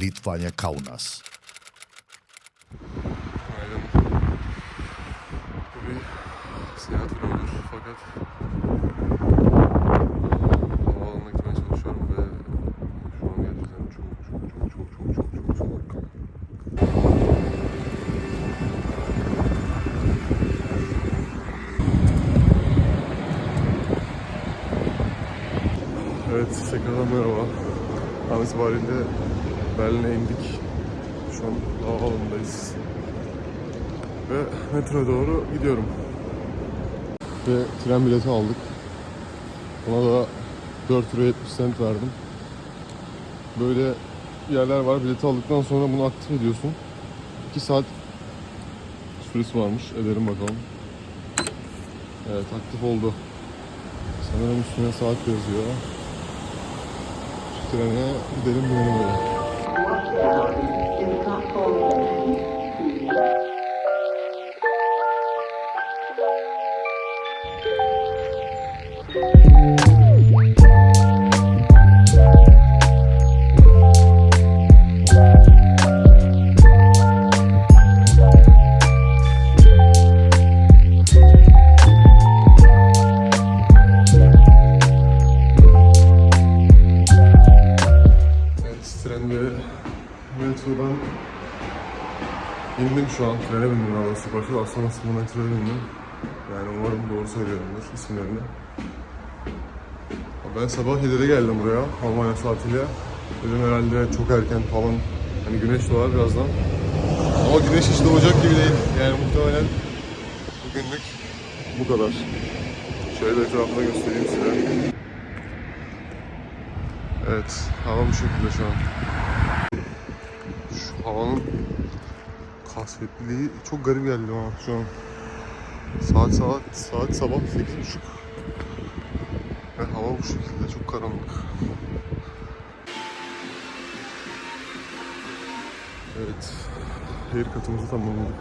Litvanya Kaunas. Aynen. Bu bir seyahat vlogudur fakat havaalanına gitmeye çalışıyorum ve şu an gerçekten çok çok çok çok çok çok çok soğuk. Evet, tekrardan merhaba. An itibariyle Berlin'e indik. Şu an havaalanındayız. Ve metroya doğru gidiyorum. Ve tren bileti aldık. Ona da 4 euro 70 cent verdim. Böyle yerler var. Bileti aldıktan sonra bunu aktif ediyorsun. 2 saat süresi varmış. Ederim bakalım. Evet aktif oldu. Sanırım üstüne saat yazıyor. Şu trene gidelim binelim öyle. in platform aslında aslında metroya bindim. Yani umarım doğru söylüyorumdur isimlerini. Ben sabah 7'de geldim buraya Almanya saatiyle. Dedim herhalde çok erken falan. Hani güneş doğar birazdan. Ama güneş hiç doğacak gibi değil. Yani muhtemelen bugünlük bu kadar. Şöyle etrafına göstereyim size. Evet, hava bu şekilde şu an. Şu havanın kasvetliliği çok garip geldi bana şu an. Saat saat saat sabah 8.30. Ve hava bu şekilde çok karanlık. Evet, haircut'ımızı tamamladık.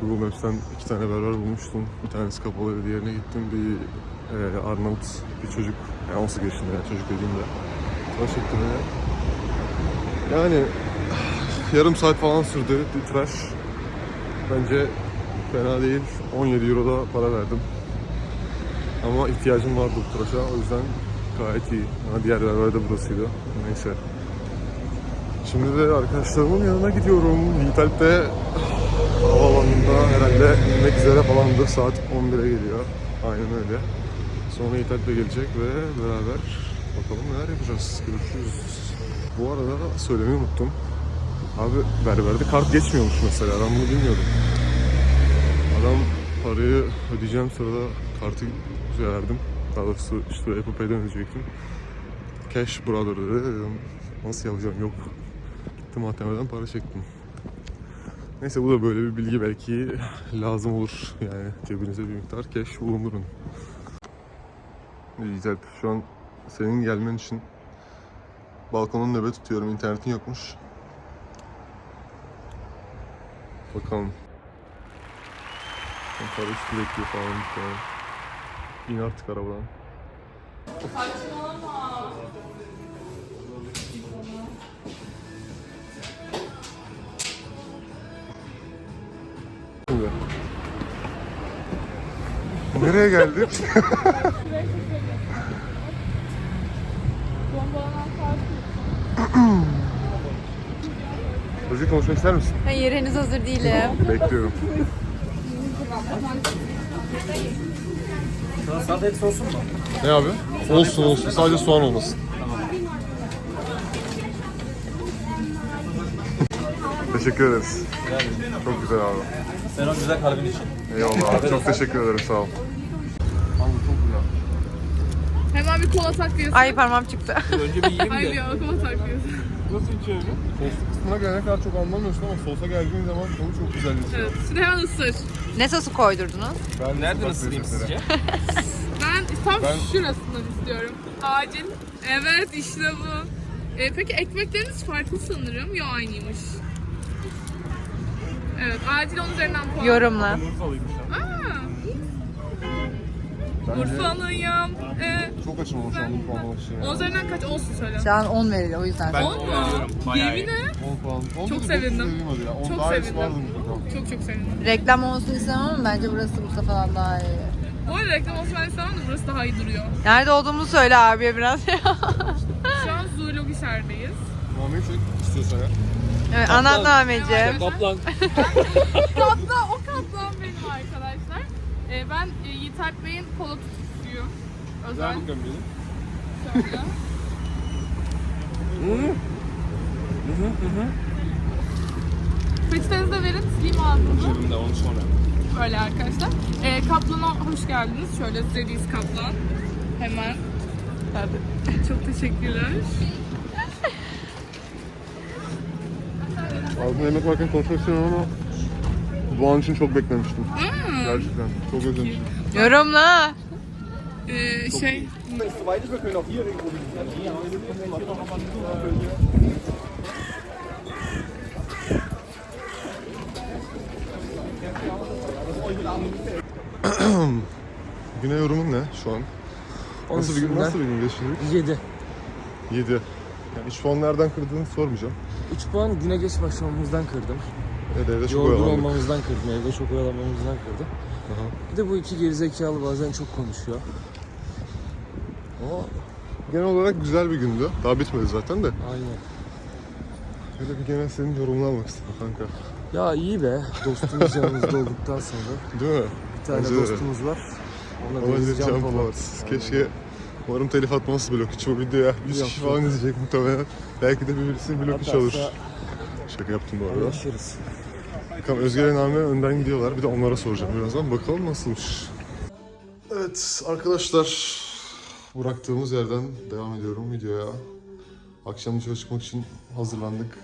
Google Maps'ten iki tane berber bulmuştum. Bir tanesi kapalıydı, diğerine gittim. Bir e, Arnavut bir çocuk, yani 18 yaşında yani çocuk dediğimde. Tıraş etti beni. Yani yarım saat falan sürdü tıraş. Bence fena değil. 17 euro da para verdim. Ama ihtiyacım vardı bu tıraşa. O yüzden gayet iyi. Ama diğer berber de burasıydı. Neyse. Şimdi de arkadaşlarımın yanına gidiyorum. De havaalanında herhalde inmek üzere falandır. Saat 11'e geliyor. Aynen öyle. Sonra de gelecek ve beraber bakalım neler yapacağız. Görüşürüz. Bu arada söylemeyi unuttum. Abi berberde kart geçmiyormuş mesela. Ben bunu bilmiyordum. Adam parayı ödeyeceğim sırada kartı verdim. Daha doğrusu işte Apple Pay'den ödeyecektim. Cash brother dedi. Nasıl yapacağım yok. Gittim ATM'den para çektim. Neyse bu da böyle bir bilgi belki lazım olur. Yani cebinize bir miktar cash bulundurun. Güzel. Şu an senin gelmen için balkonun nöbet tutuyorum. İnternetin yokmuş. Bakalım. Ben Para üstü bekliyor falan. falan. İn artık arabadan. Şimdi. Nereye geldik? Özgür konuşmak ister misin? Hayır henüz hazır değilim. Bekliyorum. Sade et sosun mu? Ne abi? Olsun olsun. Sadece soğan olmasın. Teşekkür ederiz. Çok güzel abi. Sen o güzel kalbin için. Eyvallah abi. Çok teşekkür ederim. Sağ ol. Abi çok güzel. Hemen bir kola takıyorsun. Ay parmağım çıktı. Önce bir yiyeyim Hayır de. ya kola takıyorsun. Nasıl içiyor? Soslu kısmına gelene kadar çok anlamıyorsun ama sosa geldiğin zaman tadı çok güzel içiyor. Evet. Şimdi hemen ısır. ne sosu koydurdunuz? Ben Nereden ısırayım sizce? Ben tam Ben- şurasından istiyorum. Acil. Evet işte bu. Ee, peki ekmekleriniz farklı sanırım. Yo aynıymış. Evet acil onun üzerinden puan. Yorumla. Aa, Urfalıyım. Ee, çok açım olmuş puanlamak için. ya. 10 üzerinden kaç olsun söyle. Şu an 10 veriliyor o yüzden. 10 mu? Yemin et. 10 puan. 10 Çok sevindim. dokuz vereyim hadi ya. 10 Çok daha iyisi sevindim. vardı mutlaka. Çok çok sevindim. Reklam olsun istemem ama bence burası Mustafa'dan daha iyi. Bu arada reklam olsun ben istemem de burası daha iyi duruyor. Nerede olduğumuzu söyle abiye biraz. Şu an Zoologişer'deyiz. Muhammed çek istiyorsan ya. evet, anlat Ahmetciğim. Kaplan. Kaplan, o kaplan benim arkadaşlar. Ee, ben e, Yiğit Alp Bey'in polo tutucusuyum. Özel bakalım benim. şöyle. Peçetenizi de verin, sileyim ağzınızı. Cebimde onu sonra. Böyle arkadaşlar. Ee, Kaplan'a hoş geldiniz. Şöyle Zedis Kaplan. Hemen. Çok teşekkürler. Ağzına yemek varken konuşmak istiyorum ama bu an için çok beklemiştim. Gerçekten. Çok özlemiştim. Yorumla. Ee, şey, Güne yorumun ne şu an? Nasıl bir gün, nasıl bir gün geçirdik? 7. 7. Yani iş puan nereden kırdığını sormayacağım. 3 puan güne geç başlamamızdan kırdım. Evde evde çok Yorgun oyalandık. olmamızdan kırdım. Evde çok oyalanmamızdan kırdım. Aha. Bir de bu iki gerizekalı bazen çok konuşuyor. Ama genel olarak güzel bir gündü. Daha bitmedi zaten de. Aynen. Böyle bir genel senin yorumunu almak istedim kanka. Ya iyi be. Dostumuz yanımızda olduktan sonra. Değil mi? Bir tane Bence de. dostumuz var. Ona Deniz Can Polat. Keşke Umarım telif atmaz blok içi bu videoya. 100 Yok, kişi falan izleyecek muhtemelen. Belki de birisi blok içi olur. Şaka yaptım bu arada. Anlaşırız. Bakalım Özge ve Name önden gidiyorlar. Bir de onlara soracağım birazdan. Bakalım nasılmış. Evet arkadaşlar. Bıraktığımız yerden devam ediyorum videoya. Akşam dışarı çıkmak için hazırlandık.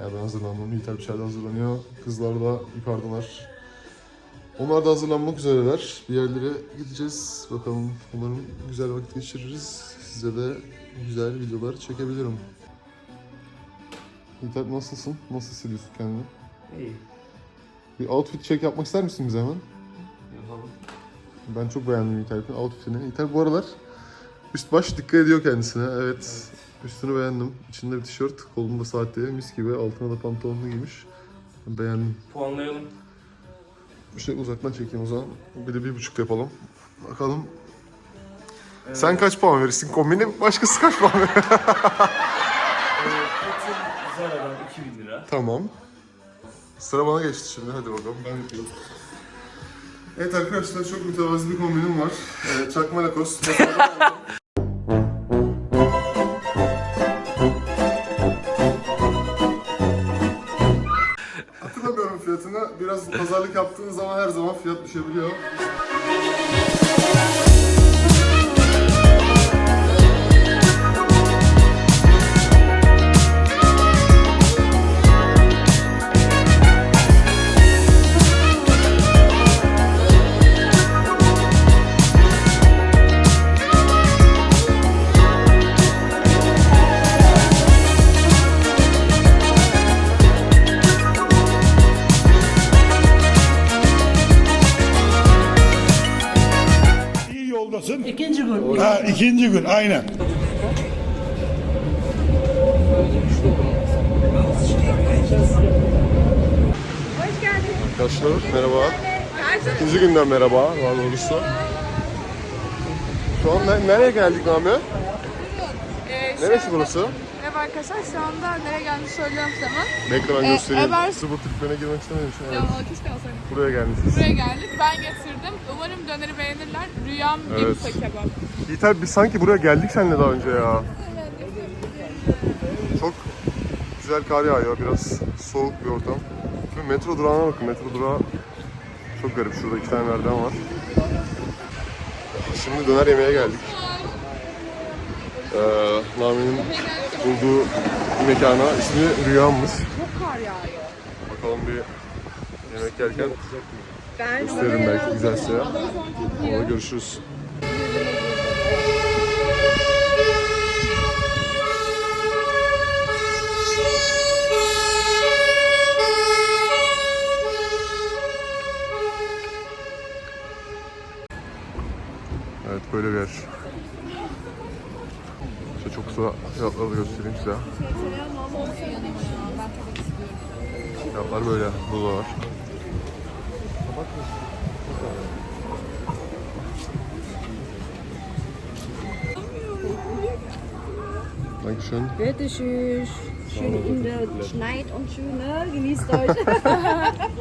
Yani ben hazırlandım. Bir şeyler hazırlanıyor. Kızlar da yukarıdalar. Onlar da hazırlanmak üzereler. Bir yerlere gideceğiz. Bakalım umarım güzel vakit geçiririz. Size de güzel videolar çekebilirim. Yiğiter nasılsın? Nasıl hissediyorsun kendini? İyi. Bir outfit check yapmak ister misin bize hemen? Yapalım. Ben çok beğendim İlter'in outfitini. İlter bu aralar üst baş dikkat ediyor kendisine. Evet. Üstünü beğendim. İçinde bir tişört, kolunda saatli mis gibi. Altına da pantolonunu giymiş. Beğendim. Puanlayalım. Bir şey uzaktan çekeyim o zaman. Bir de bir buçuk yapalım. Bakalım. Sen kaç puan verirsin kombine? Başkası kaç puan verir? Zara'dan 2000 lira. Tamam. Sıra bana geçti şimdi. Hadi bakalım ben yapıyorum. Evet arkadaşlar çok mütevazi bir kombinim var. Ee, çakma lakos. Hatırlamıyorum fiyatını. Biraz pazarlık yaptığınız zaman her zaman fiyat düşebiliyor. İkinci gün. Ha, ikinci gün aynen. Arkadaşlar merhaba. İkinci günden merhaba daha doğrusu. Şu an ne- nereye geldik Nami? e, şu Neresi burası? Merhaba arkadaşlar. Şu anda nereye gelmiş söylüyorum sana. Bekle ben Ee, göstereyim. Eber- Sıvı triplerine girmek istemedim şu an. Ya keşke alsaydım. Buraya gelmişiz. Buraya geldik. Ben getirdim. Umarım döneri beğenirler. Rüyam Evet. Gemisa kebap. Yiğiter biz sanki buraya geldik seninle daha önce ya. Çok güzel kar yağıyor. Biraz soğuk bir ortam. Şimdi metro durağına bakın. Metro durağı çok garip. Şurada iki tane merdiven var. Şimdi döner yemeye geldik. Ee, Nami'nin bulduğu bir mekana ismi Rüyammış. Çok kar yağıyor. Bakalım bir yemek yerken gösteririm belki güzelse. Orada görüşürüz. Böyle bir yer. İşte çok kısa fiyatları da göstereyim size. Fiyatlar böyle. Burada var. Dankeschön. Bitte schön. Schön in der Schneid und schön, ne? Genießt euch.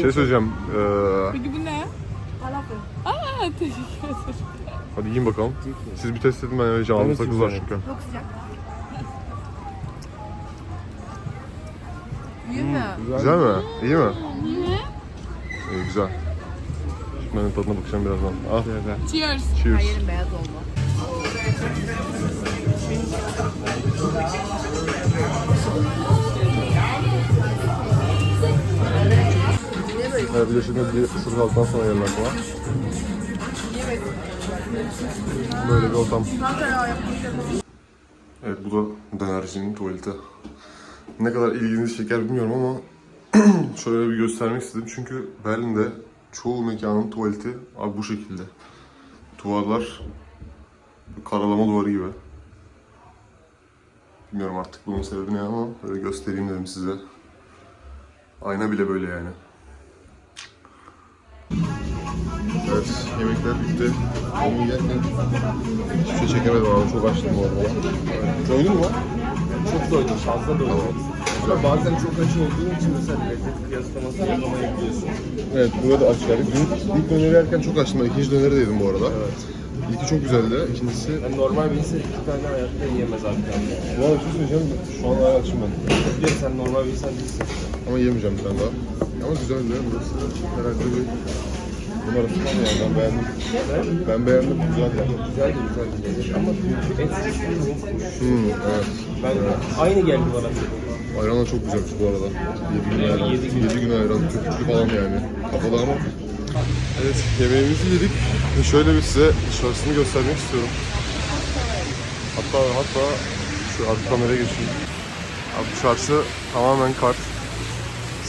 Şey söyleyeceğim. Ee, Peki bu ne? Falafel. Aa teşekkür ederim. hadi yiyin bakalım. Siz bir test edin ben öyle canlı Evet, sakız var güzel. çünkü. İyi mi? Güzel mi? İyi mi? İyi güzel. Şimdi ben de tadına bakacağım birazdan. Ah, Cheers. cheers. Yerim beyaz oldu. Evet, bir şimdi bir ısırık aldıktan sonra yerler aklıma. Böyle bir ortam. Evet bu da dönercinin tuvaleti. Ne kadar ilginizi çeker bilmiyorum ama şöyle bir göstermek istedim. Çünkü Berlin'de çoğu mekanın tuvaleti abi bu şekilde. Duvarlar karalama duvarı gibi. Bilmiyorum artık bunun sebebi ne ama böyle göstereyim dedim size. Ayna bile böyle yani. Evet, yemekler bitti. Onu yerken hiçbir şey çekemedim abi. Çok açtım bu arada. Doydun mu? Çok doydum, fazla doydum. Ama bazen çok aç olduğun için mesela lezzet kıyaslaması yapamayabiliyorsun. Evet, burada aç geldik. Dün ilk döneri yerken çok açtım. Ben ikinci döneri de yedim bu arada. Evet. İlki çok güzeldi. İkincisi... Yani normal bir insan iki tane hayatta yiyemez abi. Valla bir şey söyleyeceğim. Şu an hala açım ben. Bir sen normal bir insan değilsin. Ama yemeyeceğim bir tane daha. Ama güzeldi. Burası herhalde bir numarası var yani. Ben beğendim. Ben beğendim. Güzel yani. Güzel de güzel lezzet ama dünkü et sesleri çok hoş. Hmm, evet. Ben aynı geldi bana. Ayran da çok güzelmiş bu arada. 7 gün ayran. Yedi gün. 7 gün ayran. Köpüklü falan yani. Kapalı ama. Evet yemeğimizi yedik. Ve Şöyle bir size dışarısını göstermek istiyorum. Hatta hatta şu arka kameraya geçeyim. Abi dışarısı tamamen kar.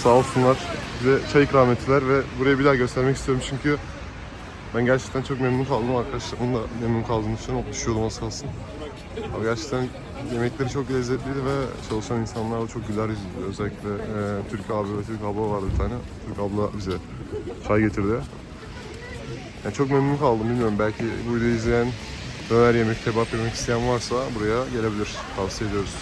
Sağ olsunlar bize çay ikram ettiler ve burayı bir daha göstermek istiyorum çünkü ben gerçekten çok memnun kaldım arkadaşlarımın da memnun kaldığını düşünüyorum. Düşüyordum az kalsın. Abi gerçekten yemekleri çok lezzetliydi ve çalışan insanlar da çok güler yüzlüydü. Özellikle e, Türk abi ve Türk abla vardı bir tane. Türk abla bize çay getirdi. Yani çok memnun kaldım bilmiyorum. Belki bu videoyu izleyen döner yemek, kebap yemek isteyen varsa buraya gelebilir. Tavsiye ediyoruz.